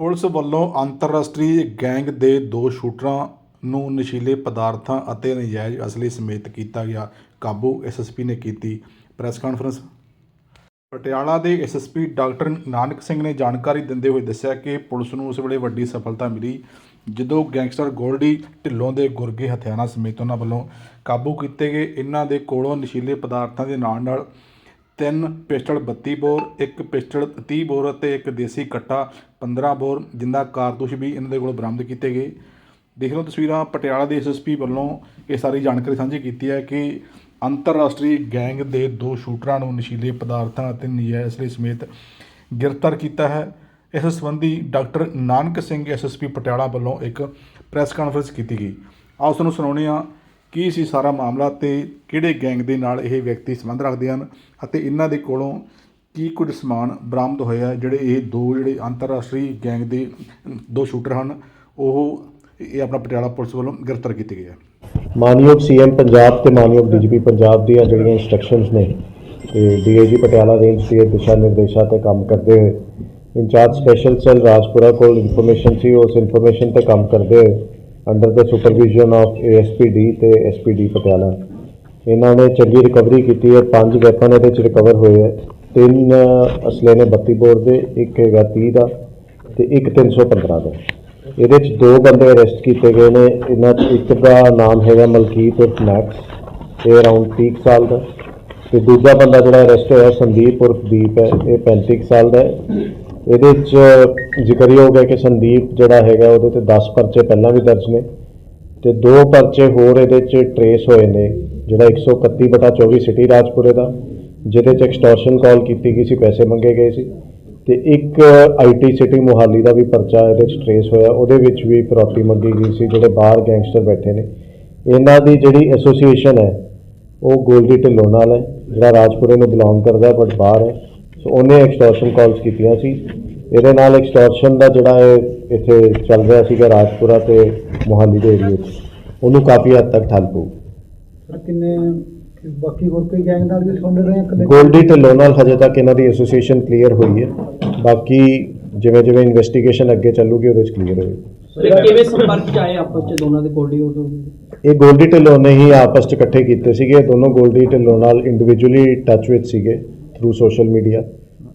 Police ਵੱਲੋਂ ਅੰਤਰਰਾਸ਼ਟਰੀ gang ਦੇ ਦੋ ਸ਼ੂਟਰਾਂ ਨੂੰ ਨਸ਼ੀਲੇ ਪਦਾਰਥਾਂ ਅਤੇ ਨਜਾਇਜ਼ ਅਸਲੇ ਸਮੇਤ ਕੀਤਾ ਗਿਆ ਕਾਬੂ ਐਸਐਸਪੀ ਨੇ ਕੀਤੀ ਪ੍ਰੈਸ ਕਾਨਫਰੰਸ। ਪਟਿਆਲਾ ਦੇ ਐਸਐਸਪੀ ਡਾਕਟਰ ਨਾਨਕ ਸਿੰਘ ਨੇ ਜਾਣਕਾਰੀ ਦਿੰਦੇ ਹੋਏ ਦੱਸਿਆ ਕਿ ਪੁਲਿਸ ਨੂੰ ਉਸ ਵੇਲੇ ਵੱਡੀ ਸਫਲਤਾ ਮਿਲੀ, ਜਦੋਂ ਗੈਂਗਸਟਰ ਗੋਲਡੀ ਢਿੱਲੋਂ ਦੇ ਗੁਰਗੇ ਹਥਿਆਰਾਂ ਸਮੇਤ ਉਹਨਾਂ ਵੱਲੋਂ ਕਾਬੂ ਕੀਤੇ ਗਏ। ਇਹਨਾਂ ਦੇ ਕੋਲੋਂ ਨਸ਼ੀਲੇ ਪਦਾਰਥਾਂ ਦੇ ਨਾਲ ਨਾਲ ਤਿੰਨ ਪਿਸਟਲ 32 ਬੋਰ, ਇੱਕ ਪਿਸਟਲ 30 ਬੋਰ ਅਤੇ ਇੱਕ ਦੇਸੀ ਕੱਟਾ 15 ਬੋਰ, ਜਿੰਦਾ ਕਾਰਤੂਸ ਵੀ ਇਹਨਾਂ ਦੇ ਕੋਲੋਂ ਬਰਾਮਦ ਕੀਤੇ ਗਏ। ਦੇਖ ਲਓ ਤਸਵੀਰਾਂ, ਪਟਿਆਲਾ ਦੇ ਐਸਐਸਪੀ ਵੱਲੋਂ ਇਹ ਸਾਰੀ ਜਾਣਕਾਰੀ ਸਾਂਝੀ ਕੀਤੀ ਹੈ ਕਿ ਅੰਤਰਰਾਸ਼ਟਰੀ ਗੈਂਗ ਦੇ ਦੋ ਸ਼ੂਟਰਾਂ ਨੂੰ ਨਸ਼ੀਲੇ ਪਦਾਰਥਾਂ ਅਤੇ ਨਜਾਇਜ਼ ਅਸਲੇ ਸਮੇਤ ਗ੍ਰਿਫਤਾਰ ਕੀਤਾ ਹੈ। ਇਸ ਸੰਬੰਧੀ ਡਾਕਟਰ ਨਾਨਕ ਸਿੰਘ ਐਸਐਸਪੀ ਪਟਿਆਲਾ ਵੱਲੋਂ ਇੱਕ ਪ੍ਰੈਸ ਕਾਨਫਰੰਸ ਕੀਤੀ ਗਈ। ਆਓ ਤੁਹਾਨੂੰ ਸੁਣਾਉਂਦੇ ਹਾਂ ਕੀ ਸੀ ਸਾਰਾ ਮਾਮਲਾ ਤੇ ਕਿਹੜੇ ਗੈਂਗ ਦੇ ਨਾਲ ਇਹ ਵਿਅਕਤੀ ਸੰਬੰਧ ਰੱਖਦੇ ਹਨ ਅਤੇ ਇਹਨਾਂ ਦੇ ਕੋਲੋਂ ਕੀ ਕੁਝ ਸਮਾਨ ਬਰਾਮਦ ਹੋਇਆ ਜਿਹੜੇ ਇਹ ਦੋ ਜਿਹੜੇ ਅੰਤਰਰਾਸ਼ਟਰੀ ਗੈਂਗ ਦੇ ਦੋ ਸ਼ੂਟਰ ਹਨ, ਉਹ ਇਹ ਆਪਣਾ ਪਟਿਆਲਾ ਪੁਲਿਸ ਵੱਲੋਂ ਗ੍ਰਿਫਤਾਰ ਕੀਤੇ ਗਏ ਆ। ਮਾਨਯੋਗ ਸੀਐਮ ਪੰਜਾਬ ਤੇ ਮਾਨਯੋਗ ਡੀਜੀਪੀ ਪੰਜਾਬ ਦੀਆਂ ਜਿਹੜੀਆਂ ਇਨਸਟਰਕਸ਼ਨਸ ਨੇ ਤੇ ਡੀਏਜੀ ਪਟਿਆਲਾ ਰੇਂਜ ਦੇ ਦਿਸ਼ਾ ਨਿਰਦੇਸ਼ਾਂ ਤੇ ਕੰਮ ਕਰਦੇ ਹੋਏ, ਇੰਚਾਰਜ ਸਪੈਸ਼ਲ ਸੈੱਲ ਰਾਜਪੁਰਾ ਕੋਲ ਇਨਫੋਰਮੇਸ਼ਨ ਸੀ, ਉਸ ਇਨਫੋਰਮੇਸ਼ਨ ਤੇ ਕੰਮ ਕਰਦੇ ਹੋਏ under the supervision of ASPD ਤੇ ਐਸਪੀਡੀ ਪਟਿਆਲਾ। ਇਹਨਾਂ ਨੇ ਚੰਗੀ ਰਿਕਵਰੀ ਕੀਤੀ ਹੈ, ਪੰਜ ਵੈਪਨ ਇਹਦੇ ਚ ਰਿਕਵਰ ਹੋਏ ਹੈ। ਤਿੰਨ ਅਸਲੇ ਨੇ 32 ਬੋਰ ਦੇ, ਇੱਕ ਹੈਗਾ 30 ਦਾ ਤੇ ਇੱਕ 315 ਦਾ। ਇਹਦੇ ਚ ਦੋ ਬੰਦੇ ਅਰੈਸਟ ਕੀਤੇ ਗਏ ਨੇ। ਇਹਨਾਂ ਚ ਇੱਕ ਦਾ ਨਾਮ ਹੈਗਾ ਮਲਕੀਤ ਉਰਫ ਮੈਕਸ, ਇਹ ਅਰਾਊਂਡ 30 ਕੁ ਸਾਲ ਦਾ। ਤੇ ਦੂਜਾ ਬੰਦਾ ਜਿਹੜਾ ਅਰੈਸਟ ਹੋਇਆ ਸੰਦੀਪ ਉਰਫ ਦੀਪ ਹੈ, ਇਹ 35 ਕੁ ਸਾਲ ਦਾ ਇਹਦੇ ਚ ਜ਼ਿਕਰਯੋਗ ਹੈ ਕਿ ਸੰਦੀਪ ਜਿਹੜਾ ਹੈਗਾ ਉਹਦੇ ਤੇ 10 ਪਰਚੇ ਪਹਿਲਾਂ ਵੀ ਦਰਜ ਨੇ ਤੇ ਦੋ ਪਰਚੇ ਹੋਰ ਇਹਦੇ ਚ ਟਰੇਸ ਹੋਏ ਨੇ, ਜਿਹੜਾ 131 ਬਟਾ 24 ਸਿਟੀ ਰਾਜਪੁਰੇ ਦਾ, ਜਿਹਦੇ ਚ ਐਕਸਟੋਰਸ਼ਨ ਕਾਲ ਕੀਤੀ ਗਈ ਸੀ, ਪੈਸੇ ਮੰਗੇ ਗਏ ਸੀ ਤੇ ਇੱਕ ਆਈਟੀ ਸਿਟੀ ਮੁਹਾਲੀ ਦਾ ਵੀ ਪਰਚਾ ਇਹਦੇ ਚ ਟਰੇਸ ਹੋਇਆ, ਉਹਦੇ ਵਿੱਚ ਵੀ ਫਿਰੌਤੀ ਮੰਗੀ ਗਈ ਸੀ, ਜਿਹੜੇ ਬਾਹਰ ਗੈਂਗਸਟਰ ਬੈਠੇ ਨੇ। ਇਹਨਾਂ ਦੀ ਜਿਹੜੀ ਐਸੋਸੀਏਸ਼ਨ ਹੈ, ਉਹ ਗੋਲਡੀ ਢਿੱਲੋਂ ਨਾਲ ਹੈ, ਜਿਹੜਾ ਰਾਜਪੁਰੇ ਨੂੰ ਬਿਲੋਂਗ ਕਰਦਾ ਬਟ ਬਾਹਰ ਹੈ। ਸੋ ਉਹਨੇ ਐਕਸਟੋਰਸ਼ਨ ਕਾਲਸ ਕੀਤੀਆਂ ਸੀ। ਇਹਦੇ ਨਾਲ ਐਕਸਟੋਰਸ਼ਨ ਦਾ ਜਿਹੜਾ ਇਹ ਇੱਥੇ ਚੱਲ ਰਿਹਾ ਸੀਗਾ ਰਾਜਪੁਰਾ ਤੇ ਮੁਹਾਲੀ ਦੇ ਏਰੀਏ 'ਚ। ਉਹਨੂੰ ਕਾਫੀ ਹੱਦ ਤੱਕ ਠੱਲ ਪਊ। ਕਿੰਨੇ ਬਾਕੀ ਹੋਰ ਕੋਈ ਗੈਂਗ ਨਾਲ ਵੀ ਸੰਬੰਧ ਰਹੇ ਆ ਗੋਲਡੀ ਢਿੱਲੋਂ ਨਾਲ ਹਜੇ ਤੱਕ ਇਹਨਾਂ ਦੀ ਐਸੋਸੀਏਸ਼ਨ ਕਲੀਅਰ ਹੋਈ ਹੈ। ਬਾਕੀ ਜਿਵੇਂ ਜਿਵੇਂ ਇਨਵੈਸਟੀਗੇਸ਼ਨ ਅੱਗੇ ਚੱਲੂਗੀ ਉਹਦੇ 'ਚ ਕਲੀਅਰ ਹੋਏਗੀ। ਸਰ ਕਿਵੇਂ ਸੰਪਰਕ ਚ ਆਏ ਆਪਸ ਚ ਦੋਨਾਂ ਦੇ ਕੋਡੀ ਉਦੋਂ? ਇਹ ਗੋਲਡੀ ਢਿੱਲੋਂ ਨੇ ਹੀ ਆਪਸ 'ਚ ਇਕੱਠੇ ਕੀਤੇ ਸੀਗੇ। ਦੋਨੋਂ ਗੋਲਡੀ ਢਿੱਲੋਂ ਨਾਲ ਇੰਡੀਵਿਜੂਅਲੀ ਟੱਚ ਵਿੱਚ ਸੀਗੇ। ਥਰੂ ਸੋਸ਼ਲ ਮੀਡੀਆ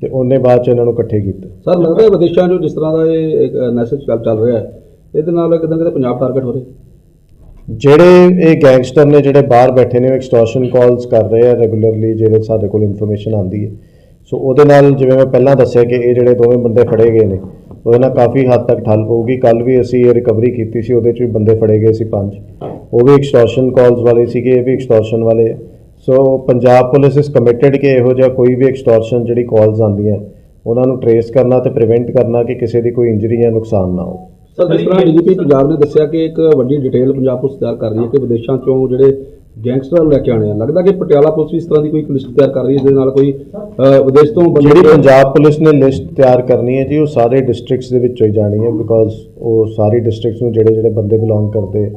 ਤੇ ਉਹਨੇ ਬਾਅਦ 'ਚ ਇਹਨਾਂ ਨੂੰ ਇਕੱਠੇ ਕੀਤਾ। ਸਰ ਲੱਗਦਾ ਹੈ ਵਿਦੇਸ਼ਾਂ 'ਚੋਂ ਜਿਸ ਤਰ੍ਹਾਂ ਦਾ ਇਹ ਮੈਸੇਜ ਚੱਲ ਚੱਲ ਰਿਹਾ ਹੈ ਇਹਦੇ ਨਾਲ ਕਿਤੇ ਨਾ ਕਿਤੇ ਪੰਜਾਬ ਟਾਰਗੇਟ ਹੋ ਰਿਹਾ ਜਿਹੜੇ ਇਹ ਗੈਂਗਸਟਰ ਨੇ ਜਿਹੜੇ ਬਾਹਰ ਬੈਠੇ ਨੇ ਉਹ ਐਕਸਟੋਰਸ਼ਨ ਕਾਲਸ ਕਰ ਰਹੇ ਆ ਰੈਗੂਲਰਲੀ ਜਿਹੜੇ ਸਾਡੇ ਕੋਲ ਇਨਫੋਰਮੇਸ਼ਨ ਆਉਂਦੀ ਹੈ। ਸੋ ਉਹਦੇ ਨਾਲ ਜਿਵੇਂ ਮੈਂ ਪਹਿਲਾਂ ਦੱਸਿਆ ਕਿ ਇਹ ਜਿਹੜੇ ਦੋਵੇਂ ਬੰਦੇ ਫੜੇ ਗਏ ਨੇ ਉਹਦੇ ਨਾਲ ਕਾਫੀ ਹੱਦ ਤੱਕ ਠੱਲ ਪਊਗੀ। ਕੱਲ ਵੀ ਅਸੀਂ ਇਹ ਰਿਕਵਰੀ ਕੀਤੀ ਸੀ ਉਹਦੇ 'ਚ ਵੀ ਬੰਦੇ ਫੜੇ ਗਏ ਸੀ ਪੰਜ। ਉਹ ਵੀ ਐਕਸਟੋਰਸ਼ਨ ਕਾਲਸ ਵਾਲੇ ਸੀਗੇ ਇਹ ਵੀ ਐਕਸਟੋਰਸ਼ਨ ਵਾਲੇ ਆ। So Punjab police is committed ਕਿ ਇਹੋ ਜਿਹਾ ਕੋਈ ਵੀ ਐਕਸਟੋਰਸ਼ਨ ਜਿਹੜੀ ਕਾਲਸ ਆਉਂਦੀਆਂ ਉਹਨਾਂ ਨੂੰ ਟਰੇਸ ਕਰਨਾ ਤੇ ਪ੍ਰੀਵੈਂਟ ਕਰਨਾ ਕਿ ਕਿਸੇ ਦੀ ਕੋਈ ਇੰਜਰੀ ਜਾਂ ਨੁਕਸਾਨ ਨਾ ਹੋ ਸਰ ਜਿਸ ਤਰ੍ਹਾਂ ਡੀਜੀਪੀ ਪੰਜਾਬ ਨੇ ਦੱਸਿਆ ਕਿ ਇੱਕ ਵੱਡੀ ਡਿਟੇਲ ਪੰਜਾਬ ਪੁਲਿਸ ਤਿਆਰ ਕਰ ਰਹੀ ਹੈ ਕਿ ਵਿਦੇਸ਼ਾਂ 'ਚੋਂ ਜਿਹੜੇ ਗੈਂਗਸਟਰ ਲੈ ਕੇ ਆਣੇ ਆ ਲੱਗਦਾ ਕਿ ਪਟਿਆਲਾ ਪੁਲਿਸ ਵੀ ਇਸ ਤਰ੍ਹਾਂ ਦੀ ਕੋਈ ਲਿਸਟ ਤਿਆਰ ਕਰ ਰਹੀ ਹੈ ਜਿਹਦੇ ਨਾਲ ਕੋਈ ਵਿਦੇਸ਼ ਤੋਂ ਜਿਹੜੀ ਪੰਜਾਬ ਪੁਲਿਸ ਨੇ ਲਿਸਟ ਤਿਆਰ ਕਰਨੀ ਹੈ ਜੀ ਉਹ ਸਾਰੇ ਡਿਸਟ੍ਰਿਕਟਸ ਦੇ ਵਿੱਚੋਂ ਹੀ ਜਾਣੀ ਹੈ ਬਿਕੋਜ਼ ਉਹ ਸਾਰੀ ਡਿਸਟ੍ਰਿਕਟਸ ਨੂੰ ਜਿਹੜੇ ਜਿਹੜੇ ਬੰਦੇ ਬਿਲੋਂਗ ਕਰਦੇ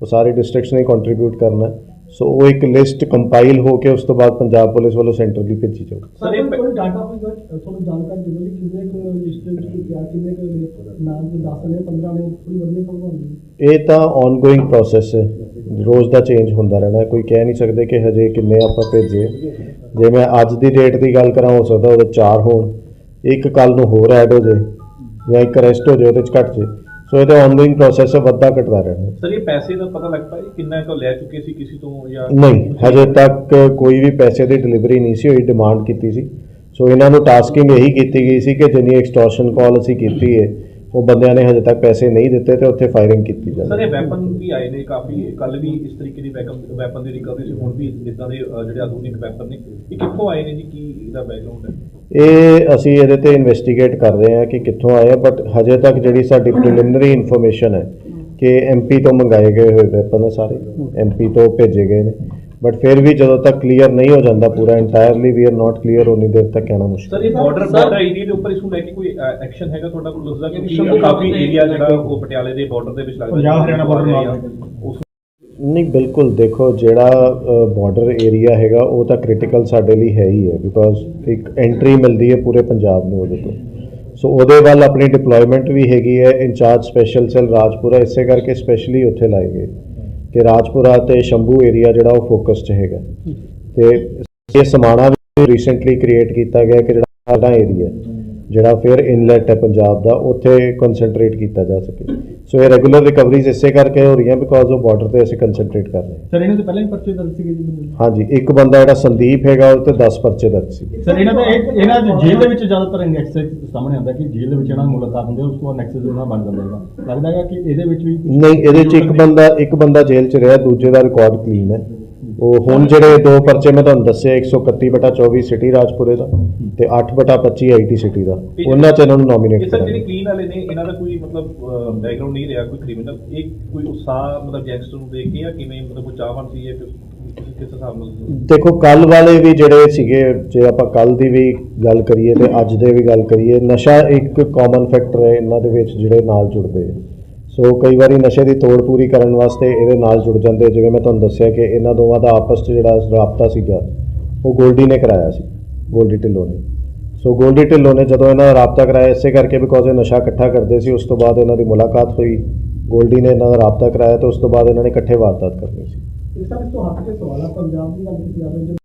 ਉਹ ਸਾਰੇ ਡਿਸਟ੍ਰਿਕਟਸ ਨੇ ਕੰਟਰੀਬਿਊਟ ਕਰਨਾ ਹੈ। ਸੋ ਉਹ ਇੱਕ ਲਿਸਟ ਕੰਪਾਈਲ ਹੋ ਕੇ ਉਸ ਤੋਂ ਬਾਅਦ ਪੰਜਾਬ ਪੁਲਿਸ ਵੱਲੋਂ ਸੈਂਟਰ ਦੀ ਭੇਜੀ ਜਾਊਗੀ। ਸਰ ਇਹ ਕੋਈ ਡਾਟਾ ਕੋਈ ਤੁਹਾਨੂੰ ਜਾਣਕਾਰੀ ਦਿਓ ਕਿ ਕਿੰਨੇ ਕੁ ਲਿਸਟ ਵਿੱਚ ਕਿੰਨੇ ਕੁ ਨਾਮ ਦੇ 10 ਨੇ 15 ਨੇ ਥੋੜੀ ਵਧੀਆ ਖਬਰ ਹੁੰਦੀ ਇਹ ਤਾਂ ਆਨਗੋਇੰਗ ਪ੍ਰੋਸੈਸ ਹੈ। ਰੋਜ਼ ਦਾ ਚੇਂਜ ਹੁੰਦਾ ਰਹਿਣਾ। ਕੋਈ ਕਹਿ ਨਹੀਂ ਸਕਦੇ ਕਿ ਹਜੇ ਕਿੰਨੇ ਆਪਾਂ ਭੇਜੇ। ਜੇ ਮੈਂ ਅੱਜ ਦੀ ਡੇਟ ਦੀ ਗੱਲ ਕਰਾਂ ਹੋ ਸਕਦਾ ਉਹਦੇ 4 ਹੋਣ। ਇੱਕ ਕੱਲ ਨੂੰ ਹੋਰ ਐਡ ਹੋ ਜਾਏ ਜਾਂ ਇੱਕ ਰੈਸਟ ਹੋ ਜਾਏ ਉਹਦੇ ਚ ਘਟ ਜਾਏ। ਸੋ ਇਹਦਾ ਆਨਗੋਇੰਗ ਪ੍ਰੋਸੈਸ ਹੈ ਵੱਧਦਾ ਘਟਦਾ ਰਹਿਣਾ। ਸਰ ਇਹ ਪੈਸੇ ਦਾ ਪਤਾ ਲੱਗ ਪਾਇਆ ਕਿੰਨਾ ਕੁ ਲੈ ਚੁੱਕੇ ਸੀ ਕਿਸੇ ਤੋਂ ਜਾਂ ਨਹੀਂ ਹਜੇ ਤੱਕ ਕੋਈ ਵੀ ਪੈਸੇ ਦੀ ਡਿਲੀਵਰੀ ਨਹੀਂ ਸੀ ਹੋਈ ਡਿਮਾਂਡ ਕੀਤੀ ਸੀ ਸੋ ਇਹਨਾਂ ਨੂੰ ਟਾਸਕਿੰਗ ਇਹੀ ਕੀਤੀ ਗਈ ਸੀ ਕਿ ਜਿੰਨੀ ਐਕਸਟੋਰਸ਼ਨ ਕਾਲ ਅਸੀਂ ਕੀਤੀ ਹੈ ਉਹ ਬੰਦਿਆਂ ਨੇ ਹਜੇ ਤੱਕ ਪੈਸੇ ਨਹੀਂ ਦਿੱਤੇ ਤੇ ਉੱਥੇ ਫਾਇਰਿੰਗ ਕੀਤੀ ਸਰ ਜਾਵੇ ਇਹ ਵੈਪਨ ਵੀ ਆਏ ਨੇ ਕਾਫੀ। ਕੱਲ ਵੀ ਇਸ ਤਰੀਕੇ ਦੀ ਵੈਪਨ ਦੀ ਰਿਕਵਰੀ ਸੀ ਹੁਣ ਵੀ ਇਦਾਂ ਦੇ ਜਿਹੜੇ ਆਧੁਨਿਕ ਵੈਪਨ ਨੇ ਇਹ ਕਿੱਥੋਂ ਆਏ ਨੇ ਜੀ? ਕੀ ਇਹਦਾ ਬੈਕਗ੍ਰਾਉਂਡ ਹੈ? ਇਹ ਅਸੀਂ ਇਹਦੇ ਤੇ ਇਨਵੈਸਟੀਗੇਟ ਕਰ ਰਹੇ ਹਾਂ ਕਿ ਕਿੱਥੋਂ ਆਏ ਬਟ ਹਜੇ ਤੱਕ ਜਿਹੜੀ ਸਾਡੀ ਪ੍ਰੀਲਿਮਿਨਰੀ ਇਨਫੋਰਮੇਸ਼ਨ ਹੈ ਕਿ ਐਮਪੀ ਤੋਂ ਮੰਗਾਏ ਗਏ ਹੋਏ ਵੈਪਨ ਸਾਰੇ ਐਮਪੀ ਤੋਂ ਭੇਜੇ ਗਏ ਨੇ। ਬਟ ਫਿਰ ਵੀ ਜਦੋਂ ਤੱਕ ਕਲੀਅਰ ਨਹੀਂ ਹੋ ਜਾਂਦਾ ਪੂਰਾ entirely we are not clear ਉਨੀ ਦੇਰ ਤੱਕ ਕਹਿਣਾ ਮੁਸ਼ਕਿਲ ਸਰ ਇਹ ਬਾਰਡਰ ਬਾਰਡਰ ਏਰੀਆ ਦੇ ਉੱਪਰ ਇਸ ਨੂੰ ਲੈ ਕੇ ਕੋਈ ਐਕਸ਼ਨ ਹੈਗਾ ਤੁਹਾਡਾ ਕੋਲ ਦੱਸਦਾ? ਕਿ ਕਾਫੀ ਏਰੀਆ ਜਿਹੜਾ ਉਹ ਪਟਿਆਲੇ ਦੇ ਬਾਰਡਰ ਦੇ ਵਿੱਚ ਲੱਗਦਾ। ਪੰਜਾਬ ਹਰਿਆਣਾ ਬਾਰਡਰ ਉਸ ਨਹੀਂ ਬਿਲਕੁਲ ਦੇਖੋ ਜਿਹੜਾ ਬਾਰਡਰ ਏਰੀਆ ਹੈਗਾ ਉਹ ਤਾਂ ਕ੍ਰਿਟੀਕਲ ਸਾਡੇ ਲਈ ਹੈ ਹੀ ਹੈ ਬਿਕੋਜ਼ ਇੱਕ ਐਂਟਰੀ ਮਿਲਦੀ ਹੈ ਪੂਰੇ ਪੰਜਾਬ ਨੂੰ ਉਹਦੇ ਤੋਂ। ਸੋ ਉਹਦੇ ਵੱਲ ਆਪਣੀ ਡਿਪਲੋਇਮੈਂਟ ਵੀ ਹੈਗੀ ਹੈ ਇੰਚਾਰਜ ਸਪੈਸ਼ਲ ਸੈੱਲ ਰਾਜਪੁਰਾ ਇਸੇ ਕਰਕੇ ਸਪੈਸ਼ਲੀ ਉੱਥੇ ਲਾਏ ਗਏ। ਕਿ ਰਾਜਪੁਰਾ ਤੇ ਸ਼ੰਭੂ ਏਰੀਆ ਜਿਹੜਾ ਉਹ ਫੋਕਸ 'ਚ ਹੈਗਾ। ਤੇ ਇਹ ਸਮਾਣਾ ਵੀ ਰੀਸੈਂਟਲੀ ਕ੍ਰੀਏਟ ਕੀਤਾ ਗਿਆ ਕਿ ਜਿਹੜਾ ਸਾਡਾ ਏਰੀਆ ਜਿਹੜਾ ਫਿਰ ਇਨਲੈਟ ਹੈ ਪੰਜਾਬ ਦਾ ਉੱਥੇ ਕਨਸੈਂਟਰੇਟ ਕੀਤਾ ਜਾ ਸਕੇ। ਸੋ ਇਹ ਰੈਗੂਲਰ ਰਿਕਵਰੀਜ਼ ਇਸੇ ਕਰਕੇ ਹੋ ਰਹੀਆਂ ਬਿਕੋਜ਼ ਉਹ ਬਾਰਡਰ ਤੇ ਅਸੀਂ ਕਨਸੈਂਟਰੇਟ ਕਰ ਰਹੇ ਹਾਂ। ਸਰ ਇਹਨਾਂ ਦੇ ਪਹਿਲਾਂ ਹੀ ਪਰਚੇ ਦਰਜ ਸੀਗੇ ਜੀ ਹਾਂਜੀ ਇੱਕ ਬੰਦਾ ਜਿਹੜਾ ਸੰਦੀਪ ਹੈਗਾ ਉਹ ਤੇ 10 ਪਰਚੇ ਦਰਜ ਸੀ ਸਰ ਇਹਨਾਂ ਦਾ ਇੱਕ ਇਹਨਾਂ ਦੇ ਜੇਲ੍ਹ ਦੇ ਵਿੱਚ ਜ਼ਿਆਦਾਤਰ ਨੈਕਸਸ ਸਾਹਮਣੇ ਆਉਂਦਾ ਕਿ ਜੇਲ੍ਹ ਦੇ ਵਿੱਚ ਇਹਨਾਂ ਮੁਲਾਕਾਤ ਹੁੰਦੀ ਹੈ ਉਸ ਤੋਂ ਬਾਅਦ ਨੈਕਸਸ ਉਹਨਾਂ ਬਣ ਜਾਂਦਾ ਹੈਗਾ ਲੱਗਦਾ ਹੈਗਾ ਕਿ ਇਹਦੇ ਵਿੱਚ ਵੀ ਨਹੀਂ ਇਹਦੇ ਚ ਇੱਕ ਬੰਦਾ ਇੱਕ ਬੰਦਾ ਜੇਲ੍ਹ ਚ ਰਿਹਾ ਦੂਜੇ ਦਾ ਰਿਕਾਰਡ ਕਲੀਨ ਹੈ। ਉਹ ਹੁਣ ਜਿਹੜੇ ਦੋ ਪਰਚੇ ਮੈਂ ਤੁਹਾਨੂੰ ਦੱਸਿਆ 131 ਬਟਾ 24 ਸਿਟੀ ਰਾਜਪੁਰੇ ਦਾ ਤੇ 8 ਬਟਾ 25 ਆਈਟੀ ਸਿਟੀ ਦਾ ਉਹਨਾਂ ਚ ਇਹਨਾਂ ਨੂੰ ਨੋਮੀਨੇਟ ਜਿਹੜੇ ਕਰਾਂਗੇ ਕਲੀਨ ਵਾਲੇ ਨੇ ਇਹਨਾਂ ਦਾ ਕੋਈ ਮਤਲਬ ਬੈਕਗ੍ਰਾਉਂਡ ਨਹੀਂ ਰਿਹਾ ਕੋਈ ਕ੍ਰਿਮੀਨਲ ਇਹ ਕੋਈ ਉਤਸ਼ਾਹ ਮਤਲਬ ਗੈਂਗਸਟਰ ਨੂੰ ਦੇਖ ਕੇ ਜਾਂ ਕਿਵੇਂ ਮਤਲਬ ਕੋਈ ਚਾਹਵਾਨ ਸੀ ਇਹ ਕਿਸ ਕਿਸ ਹਿਸਾਬ ਨਾਲ ਦੇਖੋ ਕੱਲ ਵਾਲੇ ਵੀ ਜਿਹੜੇ ਸੀਗੇ ਜੇ ਆਪਾਂ ਕੱਲ ਦੀ ਵੀ ਗੱਲ ਕਰੀਏ ਤੇ ਅੱਜ ਦੇ ਵੀ ਗੱਲ ਕਰੀਏ ਨਸ਼ਾ ਇੱਕ ਕਾਮਨ ਫੈਕਟਰ ਹੈ ਇਹਨਾਂ ਦੇ ਵਿੱਚ ਜਿਹੜੇ ਨਾਲ ਜੁੜਦੇ ਆ। ਸੋ ਕਈ ਵਾਰੀ ਨਸ਼ੇ ਦੀ ਤੋੜ ਪੂਰੀ ਕਰਨ ਵਾਸਤੇ ਇਹਦੇ ਨਾਲ ਜੁੜ ਜਾਂਦੇ ਜਿਵੇਂ ਮੈਂ ਤੁਹਾਨੂੰ ਦੱਸਿਆ ਕਿ ਇਹਨਾਂ ਦੋਵਾਂ ਦਾ ਆਪਸ 'ਚ ਜਿਹੜਾ ਰਾਬਤਾ ਸੀਗਾ, ਉਹ ਗੋਲਡੀ ਨੇ ਕਰਾਇਆ ਸੀ, ਗੋਲਡੀ ਢਿੱਲੋਂ ਨੇ। ਸੋ ਗੋਲਡੀ ਢਿੱਲੋਂ ਨੇ ਜਦੋਂ ਇਹਨਾਂ ਦਾ ਰਾਬਤਾ ਕਰਾਇਆ, ਇਸੇ ਕਰਕੇ ਬਿਕੋਜ਼ ਇਹ ਨਸ਼ਾ ਇਕੱਠਾ ਕਰਦੇ ਸੀ, ਉਸ ਤੋਂ ਬਾਅਦ ਇਹਨਾਂ ਦੀ ਮੁਲਾਕਾਤ ਹੋਈ। ਗੋਲਡੀ ਨੇ ਇਹਨਾਂ ਦਾ ਰਾਬਤਾ ਕਰਾਇਆ ਤੇ ਉਸ ਤੋਂ ਬਾਅਦ ਇਹਨਾਂ ਨੇ ਇਕੱਠੇ ਵਾਰਦਾਤ ਕਰਨੀ ਸੀ। ਇਸ ਤਰ੍ਹਾਂ ਇਸ ਤੋਂ ਹੱਟ ਕੇ ਸਵਾਲ ਆ, ਪੰਜਾਬ ਦੀ ਗੱਲ ਕੀਤੀ ਜਾਵੇ